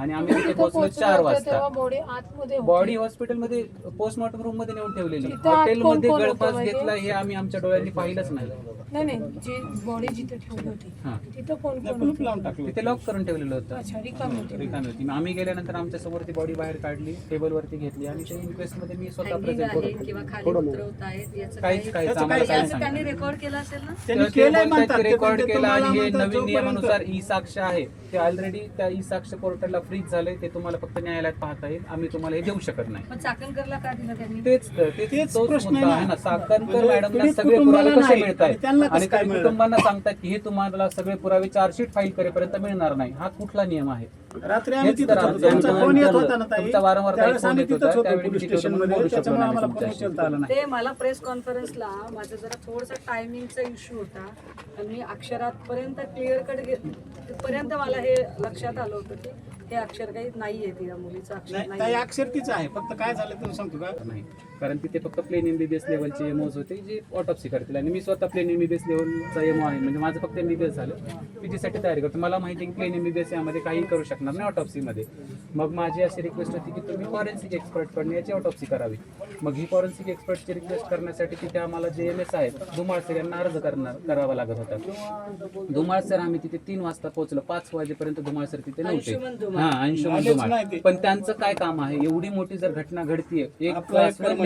आणि आम्ही तिथे पोहोचलो चार वाजता. बॉडी आतमध्ये होती. बॉडी हॉस्पिटलमध्ये पोस्टमॉर्टम रूममध्ये नेऊन ठेवलेली. हॉटेलमध्ये गळफास? घेतला हे आम्ही आमच्या डोळ्यांनी पाहिलंच नाही. नाही नाही जी बॉडी जिथे ठेवली होती हा. तिथं कोण कोण कुलूप होतं? लावून टाकलं तिथे लॉक करून ठेवलेलं होतं. अच्छा रिकामी होती. रिकामी होती. मग आम्ही गेल्यानंतर आमच्यासमोर ती बॉडी बाहेर काढली टेबल वरती घेतली आणि ते इन्क्वेस्टमध्ये मी स्वतः प्रेझेंट याचं काहीच काही- काहीच आम्हाला काही- सांगितलं रेकॉर्ड केलं असेल ना? रेकॉर्ड केलं आणि हे नवीन नियमानुसार ई साक्ष आहे. ते ऑलरेडी त्या ई साक्ष पोर्टलला फ्रीज झाले ते तुम्हाला फक्त न्यायालयात पाहता येईल. आम्ही तुम्हाला हे देऊ शकत नाही. मग चाकणकरला का दिलं त्यांनी? तेच तर, तेच तेच तोच प्रश्न मुद्दा आहे आहे ना. ना साखरकर म्हणजे मॅडमला पीडित सगळे कुटुंबाला पुरावे कसे नाही, मिळत आणि त्यांना आहेत कसं आणि काय काही मिळणार? कुटुंबांना सांगतात की हे तुम्हाला सगळे पुरावे चार्जशीट फाईल करेपर्यंत मिळणार नाही. हा कुठला नियम आहे? रात्री आम्ही हेच तिथं तर होतो. आमच्या तुमचा आमच्या फोन येत आमच्या होता ना ताई. तुमचा वारंवार काही त्यावेळेस फोन आम्ही येत तिथंच होता, होतो त्यावेळी पोलीस मी तिथं स्टेशनमध्ये. बोलू शकलो त्याच्यामुळे नाही आम्हाला फोन तुमच्याशी. उचलता आला नाही. ते मला प्रेस कॉन्फरन्सला माझा जरा थोडसा टायमिंगचा इश्यू होता. आणि मी अक्षरापर्यंत क्लिअर कट पर्यंत मला हे लक्षात आलं होतं की हे अक्षर काही नाहीये ती या मुलीचं अक्षर नाही ताई नाही अक्षर तीच आहे. फक्त काय झालं तुम्ही सांगतो का? नाही. कारण तिथे फक्त प्लेन एमबीबीएस लेवलचे एमओज होते जे ऑटोप्सी करतील. आणि मी स्वतः प्लेन एमबीबीएस लेवलचा एमओ आहे. म्हणजे माझं फक्त एमबीबीएस झालं. पीजीसाठी तयारी करतो. मला माहिती आहे की प्लेन एमबीबीएस यामध्ये काही करू शकणार नाही ऑटोप्सीमध्ये मग माझी अशी रिक्वेस्ट होती की तुम्ही फॉरेन्सिक एक्सपर्टकडून याची ऑटोप्सी करावी. मग ही फॉरेन्सिक एक्सपर्टची रिक्वेस्ट करण्यासाठी तिथे आम्हाला जे एम एस आहेत धुमाळ सर यांना अर्ज करणार करावा लागत होता. धुमाळ सर आम्ही तिथे तीन वाजता पोहोचलो. पाच वाजेपर्यंत धुमाळ सर तिथे नव्हते. हा अंशुमन धुमाळ. पण त्यांचं काय काम आहे? एवढी मोठी जर घटना घडतीये एक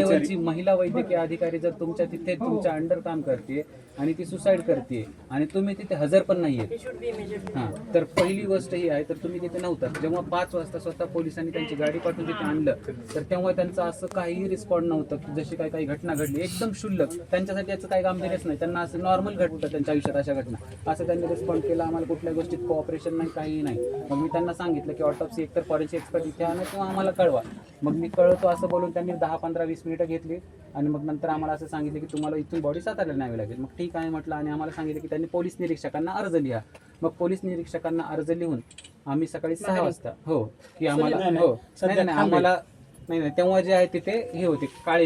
लेवलची महिला वैद्यकीय अधिकारी जर तुमच्या तिथे तुमच्या अंडर काम करते आणि ती सुसाईड करते आणि तुम्ही तिथे हजर पण नाहीये हा तर पहिली गोष्ट ही आहे तर तुम्ही तिथे नव्हता. जेव्हा पाच वाजता स्वतः पोलिसांनी त्यांची गाडी पाठवून तिथे आणलं तर तेव्हा त्यांचं असं काहीही रिस्पॉन्ड नव्हतं की जशी काही काही घटना घडली. एकदम क्षुल्लक. त्यांच्यासाठी याचं काही गांभीर्यच नाही. त्यांना असं नॉर्मल घडतं त्यांच्या आयुष्यात अशा घटना. असं त्यांनी रिस्पॉन्ड केला. आम्हाला कुठल्या गोष्टीत कोऑपरेशन नाही काही नाही. मग मी त्यांना सांगितलं की ऑटोप्सी एकतर फॉरेन्सिक एक्सपर्ट इथे आणा किंवा आम्हाला कळवा. मग मी कळवतो असं बोलून त्यांनी दहा पंधरा वीस मिनिटं घेतली आणि मग नंतर आम्हाला असं सांगितलं की तुम्हाला इथून बॉडी साताऱ्याला न्यावी लागेल. मग ठीक आहे म्हटलं आणि आम्हाला सांगितलं की त्यांनी पोलीस निरीक्षकांना अर्ज लिहा. मग पोलीस निरीक्षकांना अर्ज लिहून आम्ही सकाळी सहा वाजता हो की आम्हाला. हो. नाही नाही थांबेल. आम्हाला नाही नाही. तेव्हा जे आहे तिथे हे होते काळे